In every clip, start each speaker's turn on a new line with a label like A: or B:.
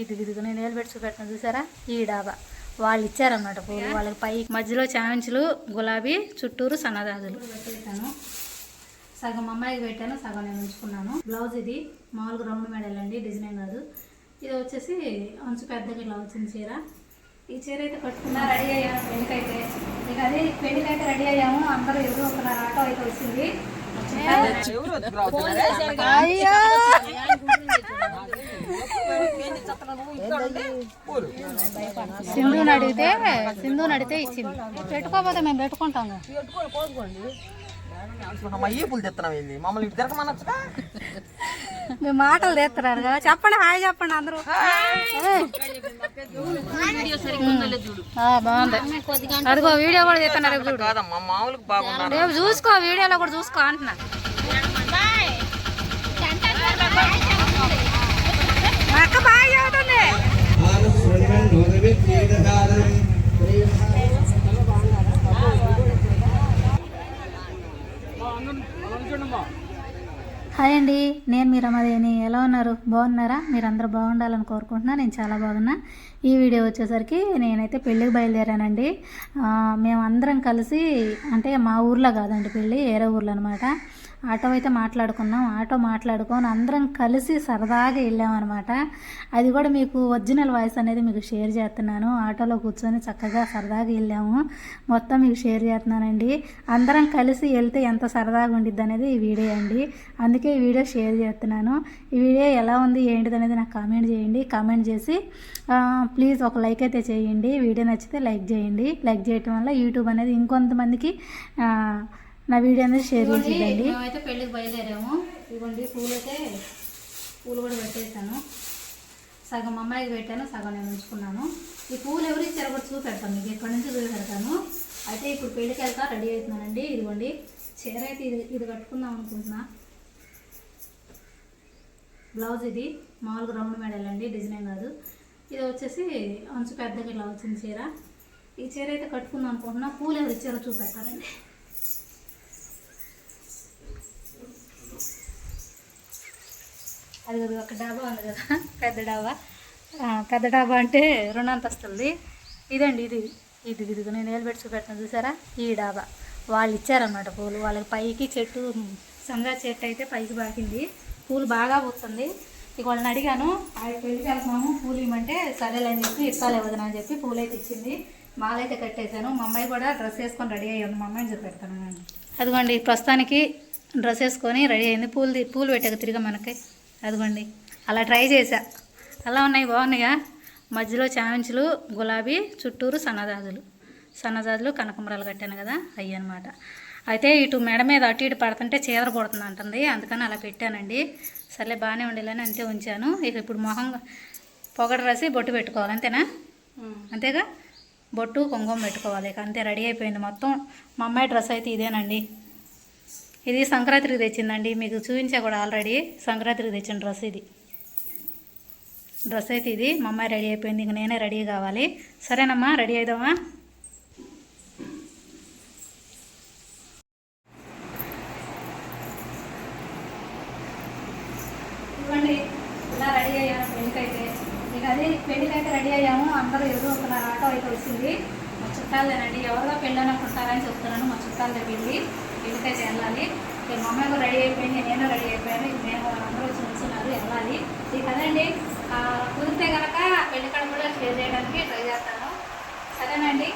A: ఇది ఇదిగో నేను నిలబెట్టి చూపెట్టాను చూసారా? ఈ డాబా. వాళ్ళు ఇచ్చారన్నమాట పూలు. వాళ్ళకి పై మధ్యలో చామంచులు గులాబీ చుట్టూరు సన్నదాజులు. పెట్టేశాను సగం అమ్మాయికి పెట్టాను సగం నేను ఉంచుకున్నాను. బ్లౌజ్ ఇది మామూలుగా రౌండ్ మెడల్ అండి డిజైన్ కాదు. ఇది వచ్చేసి అంచు పెద్దగా ఇలా వచ్చింది చీర. ఈ చీర అయితే కట్టుకున్నా రెడీ అయ్యాము పెళ్ళికైతే. ఇక అదే పెళ్ళికైతే రెడీ అయ్యాము. అందరూ ఎదురు ఒక ఆటో అయితే వచ్చింది. అయ్యో! సింధుని అడిగితే సింధుని అడిగితే ఇచ్చింది. పెట్టుకోకపోతే మేము
B: తిరగమనొచ్చుగా
A: మీ మాటలు తెస్తున్నారు కదా. చెప్పండి హాయ్ చెప్పండి అందరూ. బాగుంది. అదిగో వీడియో కూడా తీస్తున్నారు రేపు చూడు.
B: కాదమ్మా మామూలుగా బాగున్నారు
A: రేపు చూసుకో వీడియోలో కూడా చూసుకో అంటున్నా మా అక్క బాగా చదువుతుంది హాయ్ అండి నేను మీ రమాదేవిని. ఎలా ఉన్నారు? బాగున్నారా? మీరందరూ బాగుండాలని కోరుకుంటున్నా. నేను చాలా బాగున్నా. ఈ వీడియో వచ్చేసరికి నేనైతే పెళ్ళికి బయలుదేరానండి. మేము మేమందరం కలిసి అంటే మా ఊర్లో కాదండి పెళ్ళి వేరే ఊర్లో అనమాట ఆటో అయితే మాట్లాడుకున్నాం. ఆటో మాట్లాడుకొని అందరం కలిసి సరదాగా వెళ్ళామన్నమాట అది కూడా మీకు ఒరిజినల్ వాయిస్ అనేది మీకు షేర్ చేస్తున్నాను. ఆటోలో కూర్చొని చక్కగా సరదాగా వెళ్ళాము. మొత్తం మీకు షేర్ చేస్తున్నానండి. అందరం కలిసి వెళ్తే ఎంత సరదాగా ఉండిద్ది అనేది ఈ వీడియో అండి. అందుకే ఈ వీడియో షేర్ చేస్తున్నాను. ఈ వీడియో ఎలా ఉంది ఏంటిది అనేది నాకు కామెంట్ చేయండి. కామెంట్ చేసి ప్లీజ్ ఒక లైక్ అయితే చేయండి. వీడియో నచ్చితే లైక్ చేయండి. లైక్ చేయటం వల్ల యూట్యూబ్ అనేది ఇంకొంతమందికి ఆ, నా వీడియో అనేది షేర్ చేసేదండి మేమైతే పెళ్ళికి బయలుదేరాము. ఇదిగోండి పూలు అయితే పూలు కూడా పెట్టేశాను. సగం అమ్మాయికి పెట్టాను సగం నేను ఉంచుకున్నాను. ఈ పూలు ఎవరు ఇచ్చారో కూడా చూపెడతాను మీకు ఎక్కడి నుంచి చూపెడతాను. అయితే ఇప్పుడు పెళ్ళికి వెళ్తా రెడీ అవుతున్నానండి. ఇదిగోండి చీర అయితే ఇది ఇది కట్టుకుందాం అనుకుంటున్నా. బ్లౌజ్ ఇది మామూలుగా రౌండ్ మెడల్ అండి డిజైన్ కాదు. ఇది వచ్చేసి అంచు పెద్దగా ఇలా వచ్చింది చీర. ఈ చీర అయితే కట్టుకుందాం అనుకుంటున్నా. పూలు ఎవరు ఇచ్చారో చూపెట్టాలండి అది ఒక డాబా ఉంది కదా పెద్ద డాబా. పెద్ద డాబా అంటే రెండు అంతస్తులది ఇదండి ఇది ఇది ఇదిగో నేను నిలబెట్టి చూపెట్టాను చూసారా? ఈ డాబా. వాళ్ళు ఇచ్చారన్నమాట పూలు. వాళ్ళకి పైకి చెట్టు సంగా చెట్టు అయితే పైకి బాకింది. పూలు బాగా పోతుంది ఇక వాళ్ళని అడిగాను ఆ పెళ్ళికి వెళ్తున్నాము? పూలు ఇవ్వమంటే సరేలే అని చెప్పి ఇస్తాలే వదిన అని చెప్పి పూలు అయితే ఇచ్చింది. మాలైతే కట్టేశాను. మా అమ్మాయి కూడా డ్రెస్ వేసుకొని రెడీ అయ్యాను మా అమ్మాయిని చూపెడతాను నేను. అదిగోండి ప్రస్తుతానికి డ్రెస్ వేసుకొని రెడీ అయింది. పూలు పూలు పెట్టాక తిరిగా మనకి. అదిగోండి. అలా ట్రై చేసా అలా ఉన్నాయి బాగున్నాయా? మధ్యలో చామంచులు గులాబీ చుట్టూరు సన్నజాజులు. సన్నజాజులు కనకంబరాలు కట్టాను కదా అయ్యి అనమాట అయితే ఇటు మెడ మీద అటు ఇటు పడుతుంటే చీదర పడుతుంది అంటుంది. అందుకని అలా పెట్టానండి. సర్లే బాగానే ఉండేలని అంతే ఉంచాను. ఇక ఇప్పుడు మొహం పొగడ రాసి బొట్టు పెట్టుకోవాలి అంతేనా? అంతేగా? బొట్టు కుంకుమ పెట్టుకోవాలి. ఇక అంతే రెడీ అయిపోయింది మొత్తం. మా అమ్మాయి డ్రెస్ అయితే ఇదేనండి. ఇది సంక్రాంతికి తెచ్చిందండి. మీకు చూపించా కూడా ఆల్రెడీ సంక్రాంతికి తెచ్చిన డ్రెస్ ఇది. డ్రెస్ అయితే ఇది. మా అమ్మాయి రెడీ అయిపోయింది. ఇంక నేనే రెడీ కావాలి. సరేనమ్మా రెడీ అవుదామా ఇవ్వండి. ఇలా రెడీ అయ్యాము పెళ్ళికైతే. ఇక అదే పెళ్ళికైతే రెడీ అయ్యాము. అందరూ ఎదురు ఒక ఆటో అయితే వచ్చింది. మా చుట్టాలేనండి ఎవరిగా పెళ్ళి అనుకుంటారని చెప్తున్నాను. మా చుట్టాలు పెళ్ళి పెళ్ళికైతే వెళ్ళాలి ఇక మా అమ్మాయి కూడా రెడీ అయిపోయింది నేను రెడీ అయిపోయాను. మేము అందరూ వచ్చి నిల్చున్నారు వెళ్ళాలి. ఇక అదండి ఆ, కుదిరితే కనుక పెళ్ళి కాడ కూడా షేర్ చేయడానికి ట్రై చేస్తాను. సరేనండి?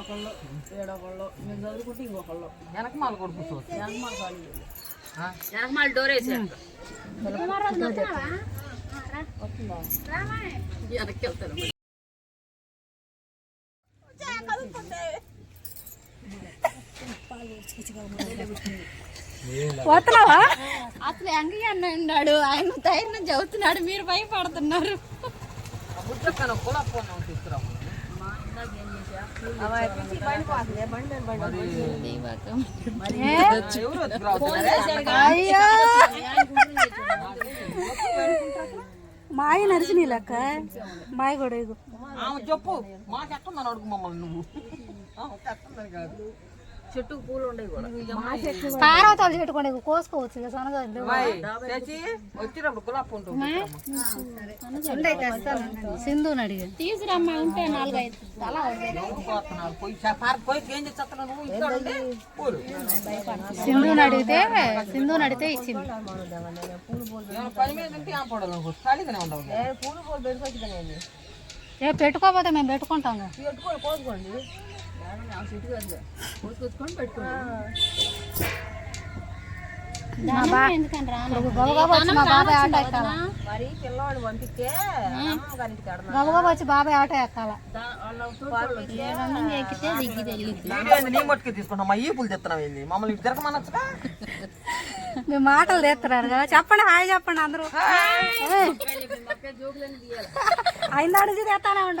C: ఒకళ్ళు ఏడొకళ్ళు మేము చదువుకుంటే ఇంకొకళ్ళు.
B: వెనక మాల కూడా కూర్చోవచ్చు
C: వెనకమాల ఖాళీ? వెనకమాల డోర్ వెళ్తారు
A: పోతున్నావా?
D: అసలు ఎంగయ్య అన్న ఉన్నాడు. ఆయన ధైర్యం చదువుతున్నాడు. మీరు భయపడుతున్నారు.
A: అయ్యో! మాయ నరిసిని లెక్క మాయ కూడా
B: చెప్పు. మాకు ఎట్టుందని అడుగు మమ్మల్ని నువ్వు. ఆమెకు కాదు.
C: చెట్టుకు పూలు ఉండేవి కూడా.
A: పార్వతాలు కోసుకోవచ్చు
B: వచ్చినప్పుడు గులాబ్ ఉంటుంది
A: సింధుని అడిగి.
D: తీసురమ్మా ఉంటే నాలుగైదు.
A: సింధుని అడిగితే సింధుని అడిగితే ఇచ్చింది.
B: ఏం
A: పెట్టుకోకపోతే మేము పెట్టుకుంటాం
C: పెట్టుకోండి కోసుకోండి.
A: గబగబా వచ్చి మా బాబాయ్ ఆటో ఎక్కాల? మేము మాటలు తెస్తున్నారు కదా. చెప్పండి హాయ్ చెప్పండి అందరూ. అయిన అడిగి తెస్తానే ఉండ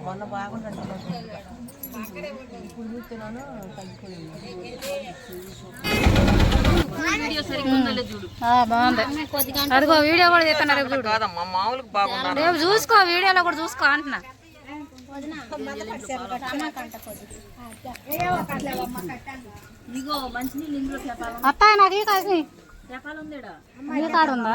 C: మొన్న బాగుంటుంది ఇప్పుడు చూస్తున్నాను వీడియో చూడు.
A: అదిగో కూడా తీస్తున్నారు
B: బాగున్నారు
A: రేపు చూసుకో వీడియోలో కూడా చూసుకో అంటున్నా. అత్తాయి నాకు ఈ
C: ఉందేడా
A: ఈ కాడు ఉందా?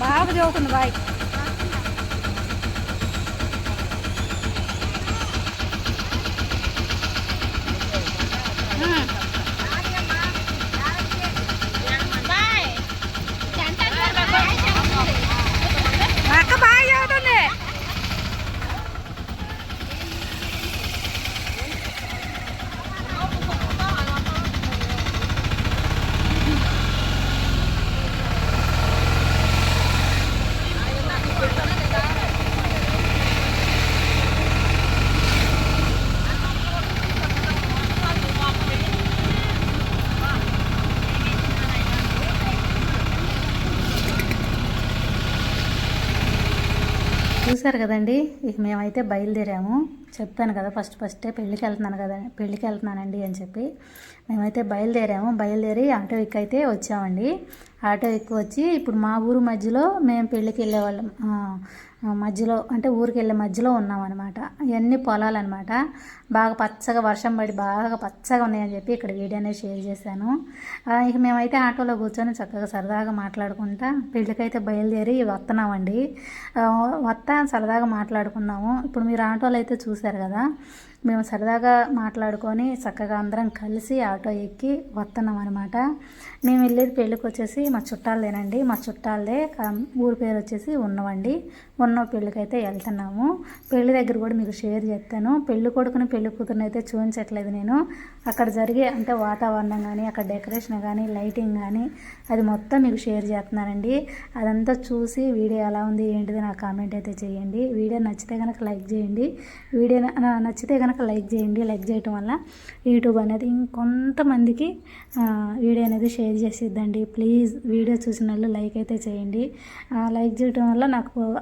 A: బాగా చదువుతుంది బాయ్ చూసారు కదండి? ఇక మేమైతే బయలుదేరాము. చెప్తాను కదా ఫస్ట్ ఫస్టే పెళ్ళికి వెళ్తున్నాను కదా పెళ్ళికి వెళ్తున్నానండి అని చెప్పి. మేమైతే బయలుదేరాము. బయలుదేరి ఆటో ఎక్కి అయితే వచ్చామండి. ఆటో ఎక్కి వచ్చి ఇప్పుడు మా ఊరు మధ్యలో మేము పెళ్ళికి వెళ్ళేవాళ్ళం మధ్యలో అంటే ఊరికి వెళ్ళే మధ్యలో ఉన్నామన్నమాట. ఇవన్నీ పొలాలన్నమాట. బాగా పచ్చగా వర్షం పడి బాగా పచ్చగా ఉన్నాయని చెప్పి ఇక్కడ వీడియోనే అనేది షేర్ చేశాను. ఇక మేమైతే ఆటోలో కూర్చొని చక్కగా సరదాగా మాట్లాడుకుంటా పెళ్ళికైతే బయలుదేరి వస్తున్నామండి. వస్తా సరదాగా మాట్లాడుకున్నాము. ఇప్పుడు మీరు ఆటోలో అయితే చూశారు కదా మేము సరదాగా మాట్లాడుకొని చక్కగా అందరం కలిసి ఆటో ఎక్కి వస్తున్నాం అనమాట మేము వెళ్ళేది పెళ్ళికి వచ్చేసి మా చుట్టాలదేనండి. మా చుట్టాలదే ఊరి పేరు వచ్చేసి ఉన్నవండి. ఉన్న పెళ్ళికైతే వెళ్తున్నాము. పెళ్ళి దగ్గర కూడా మీకు షేర్ చేస్తాను. పెళ్ళి కొడుకుని పెళ్ళి కూతురుని అయితే చూపించట్లేదు నేను. అక్కడ జరిగే అంటే వాతావరణం కానీ అక్కడ డెకరేషన్ కానీ లైటింగ్ కానీ అది మొత్తం మీకు షేర్ చేస్తున్నానండి. అదంతా చూసి వీడియో ఎలా ఉంది ఏంటిది నా కామెంట్ అయితే చేయండి. వీడియో నచ్చితే కనుక లైక్ చేయండి. వీడియో నా- నచ్చితే కనుక లైక్ చేయండి. లైక్ చేయటం వల్ల యూట్యూబ్ అనేది ఇంకొంతమందికి వీడియో అనేది షేర్ చేసిద్దండి. ప్లీజ్ వీడియో చూసిన వాళ్ళు లైక్ అయితే చేయండి. ఆ, లైక్ చేయటం వల్ల నాకు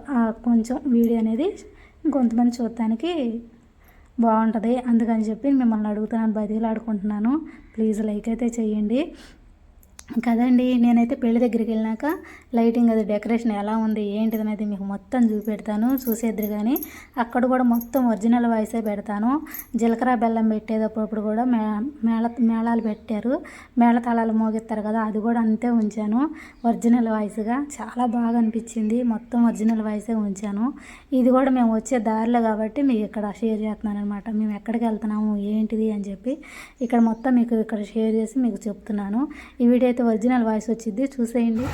A: కొంచెం వీడియో అనేది ఇంకొంతమంది చూడటానికి బాగుంటుంది. అందుకని చెప్పి మిమ్మల్ని అడుగుతున్నాను బతిలాడుకుంటున్నాను ప్లీజ్ లైక్ అయితే చేయండి. కదండి నేనైతే పెళ్ళి దగ్గరికి వెళ్ళినాక లైటింగ్ అది డెకరేషన్ ఎలా ఉంది ఏంటిది అనేది మీకు మొత్తం చూపెడతాను చూసేద్దరు కానీ అక్కడ కూడా మొత్తం ఒరిజినల్ వాయిసే పెడతాను. జీలకర్ర బెల్లం పెట్టేటప్పుడు కూడా మే మేళ మేళాలు పెట్టారు. మేళతాళాలు మోగిస్తారు కదా అది కూడా అంతే ఉంచాను. ఒరిజినల్ వాయిస్గా చాలా బాగా అనిపించింది. మొత్తం ఒరిజినల్ వాయిసే ఉంచాను. ఇది కూడా మేము వచ్చే దారిలో కాబట్టి మీకు ఇక్కడ షేర్ చేస్తున్నాను అనమాట మేము ఎక్కడికి వెళ్తున్నాము ఏంటిది అని చెప్పి. ఇక్కడ మొత్తం మీకు ఇక్కడ షేర్ చేసి మీకు చెప్తున్నాను. ఈ వీడియో అయితే ఒరిజినల్ వాయిస్ వచ్చింది చూసేయండి.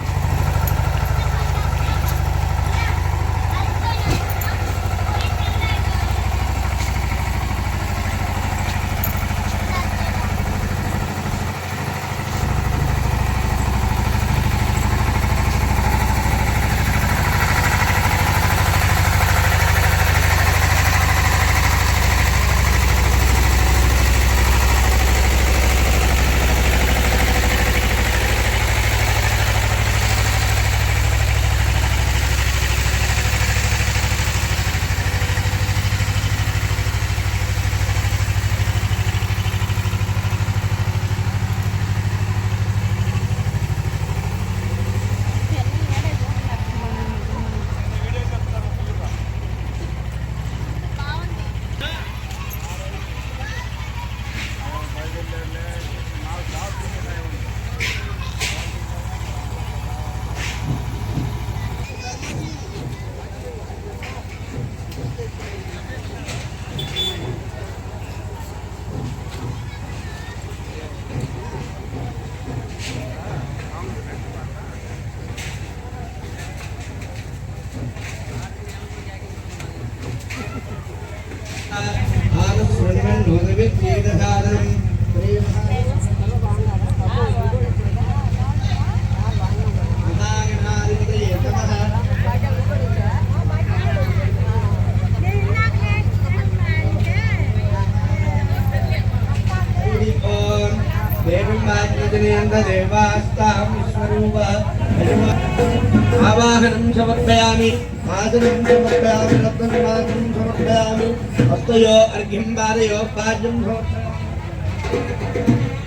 E: ఆవాహనం సమర్పయామి ఆసనం సమర్పయామి రత్ననివాసం సమర్పయామి హస్తయో అర్ఘ్యం పాదయో పాద్యం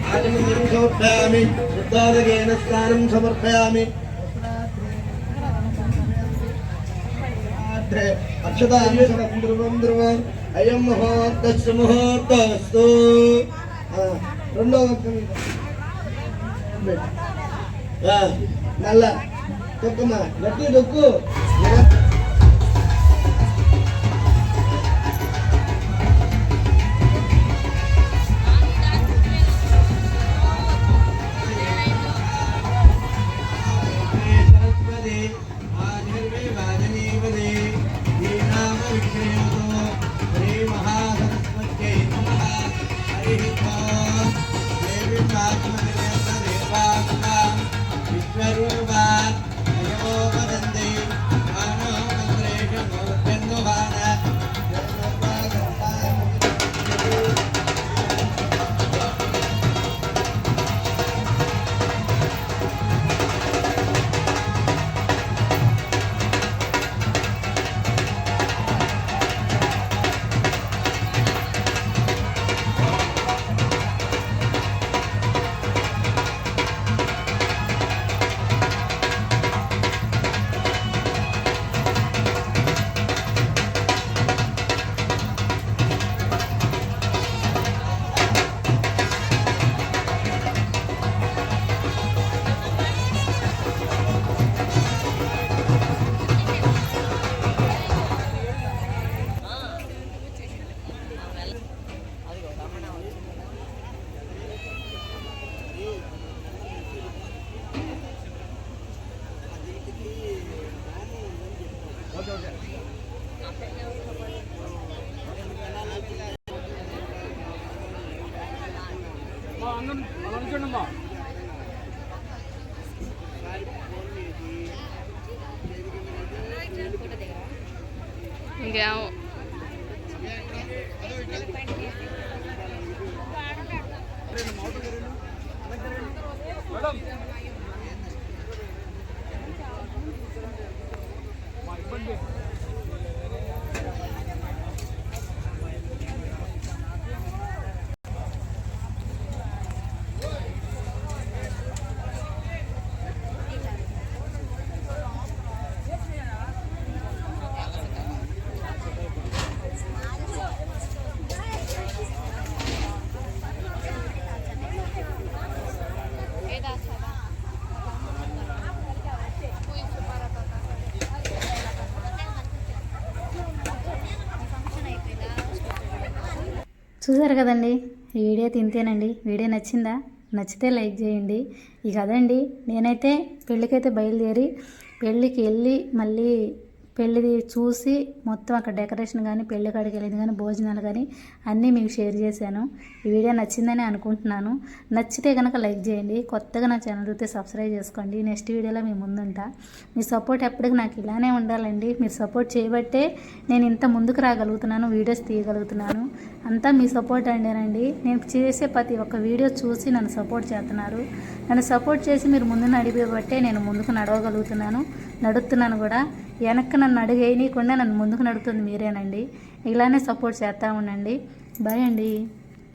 E: ఆచమన్యం సమర్పయామి శుద్ధోదకేన స్నానం సమర్పయామి అక్షతాన్ని సమం ధ్రువం ధ్రువం అయం ముహూర్తస్సు ముహూర్తస్తు ఆ, రెండో நல்ல தொக்குமா கட்டி தொக்கு Thank you. Amen.
D: Yeah.
A: చూసారు కదండి? ఈ వీడియో తింతేనండి. వీడియో నచ్చిందా? నచ్చితే లైక్ చేయండి. ఇక అదండి. నేనైతే పెళ్ళికైతే బయలుదేరి పెళ్ళికి వెళ్ళి మళ్ళీ పెళ్ళిది చూసి మొత్తం అక్కడ డెకరేషన్ కానీ పెళ్ళి కాడికి వెళ్ళింది కానీ భోజనాలు కానీ అన్నీ మీకు షేర్ చేశాను. ఈ వీడియో నచ్చిందని అనుకుంటున్నాను. నచ్చితే కనుక లైక్ చేయండి. కొత్తగా నా ఛానల్ చూస్తే సబ్స్క్రైబ్ చేసుకోండి. నెక్స్ట్ వీడియోలో మీ ముందుంటా. మీ సపోర్ట్ ఎప్పటికి నాకు ఇలానే ఉండాలండి. మీరు సపోర్ట్ చేయబట్టే నేను ఇంత ముందుకు రాగలుగుతున్నాను వీడియోస్ తీయగలుగుతున్నాను. అంతా మీ సపోర్ట్ అండేనండి. నేను చేసే ప్రతి ఒక్క వీడియో చూసి నన్ను సపోర్ట్ చేస్తున్నారు. నన్ను సపోర్ట్ చేసి మీరు ముందు నడిపేబట్టే నేను ముందుకు నడవగలుగుతున్నాను నడుస్తున్నాను కూడా. వెనక్కి నన్ను అడిగేయనీయకుండా నన్ను ముందుకు నడుపుతుంది మీరేనండి. ఇలానే సపోర్ట్ చేస్తూ ఉండండి. బాయ్ అండి.